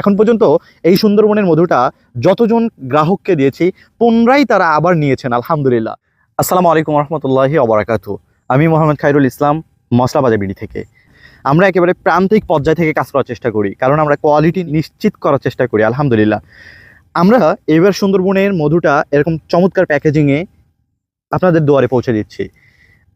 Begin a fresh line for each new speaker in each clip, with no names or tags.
এখন পর্যন্ত এই সুন্দরবনের মধুটা যতজন গ্রাহককে দিয়েছি, পুনরায় তারা আবার নিয়েছেন, আলহামদুলিল্লাহ। আসসালামু আলাইকুম রহমতুল্লাহি অবরাকাতু আমি মোহাম্মদ খাইরুল ইসলাম মশলা বাজার বিডি থেকে। আমরা একেবারে প্রান্তিক পর্যায় থেকে কাজ করার চেষ্টা করি, কারণ আমরা কোয়ালিটি নিশ্চিত করার চেষ্টা করি, আলহামদুলিল্লাহ। আমরা এবার সুন্দরবনের মধুটা এরকম চমৎকার প্যাকেজিংয়ে আপনাদের দুয়ারে পৌঁছে দিচ্ছি।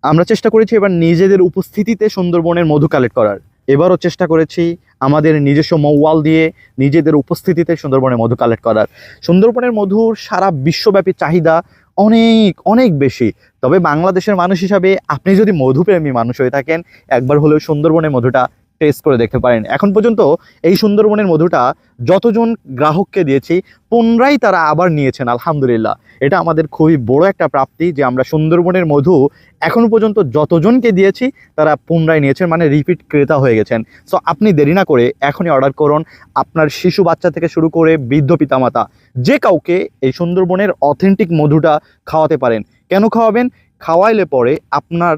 আমরা চেষ্টা করেছি এবার নিজেদের উপস্থিতিতে সুন্দরবনের মধু কালেক্ট করার। এবারও চেষ্টা করেছি আমাদের নিজস্ব মৌয়াল দিয়ে নিজেদের উপস্থিতিতে সুন্দরবনের মধু কালেক্ট করার। সুন্দরবনের মধুর সারা বিশ্বব্যাপী চাহিদা অনেক অনেক বেশি। তবে বাংলাদেশের মানুষ হিসাবে আপনি যদি মধুপ্রেমী মানুষ হয়ে থাকেন, একবার হলেও সুন্দরবনের মধুটা টেস্ট করে দেখতে পারেন। এখন পর্যন্ত এই সুন্দরবনের মধুটা যতজন গ্রাহককে দিয়েছি, পুনরায় তারা আবার নিয়েছেন, আলহামদুলিল্লাহ। এটা আমাদের খুবই বড় একটা প্রাপ্তি যে আমরা সুন্দরবনের মধু এখন পর্যন্ত যতজনকে দিয়েছি, তারা পুনরায় নিয়েছেন মানে রিপিট ক্রেতা হয়ে গেছেন। সো আপনি দেরি না করে এখনই অর্ডার করুন। আপনার শিশু বাচ্চা থেকে শুরু করে বৃদ্ধ পিতামাতা, যে কাউকে এই সুন্দরবনের অথেন্টিক মধুটা খাওয়াতে পারেন। কেন খাওয়াবেন? খাওয়াইলে পরে আপনার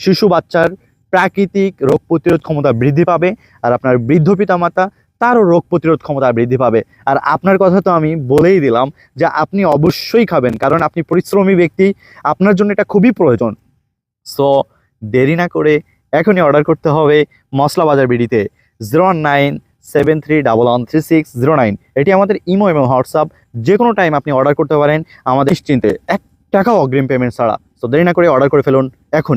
শিশু বাচ্চার প্রাকৃতিক রোগ প্রতিরোধ ক্ষমতা বৃদ্ধি পাবে আর আপনার বৃদ্ধ পিতামাতা তারও রোগ প্রতিরোধ ক্ষমতা বৃদ্ধি পাবে। আর আপনার কথা তো আমি বলেই দিলাম যে আপনি অবশ্যই খাবেন, কারণ আপনি পরিশ্রমী ব্যক্তি, আপনার জন্য এটা খুবই প্রয়োজন। সো দেরি না করে এখনই অর্ডার করতে হবে মশলা বাজার বিডিতে। Zero nine seven three double one three six zero nine এটি আমাদের ইমো এবং হোয়াটসঅ্যাপ, যে কোনো টাইম আপনি অর্ডার করতে পারেন আমাদের নিশ্চিন্তে। এক টাকাও অগ্রিম পেমেন্ট ছাড়া। সো দেরি না করে অর্ডার করে ফেলুন এখনই।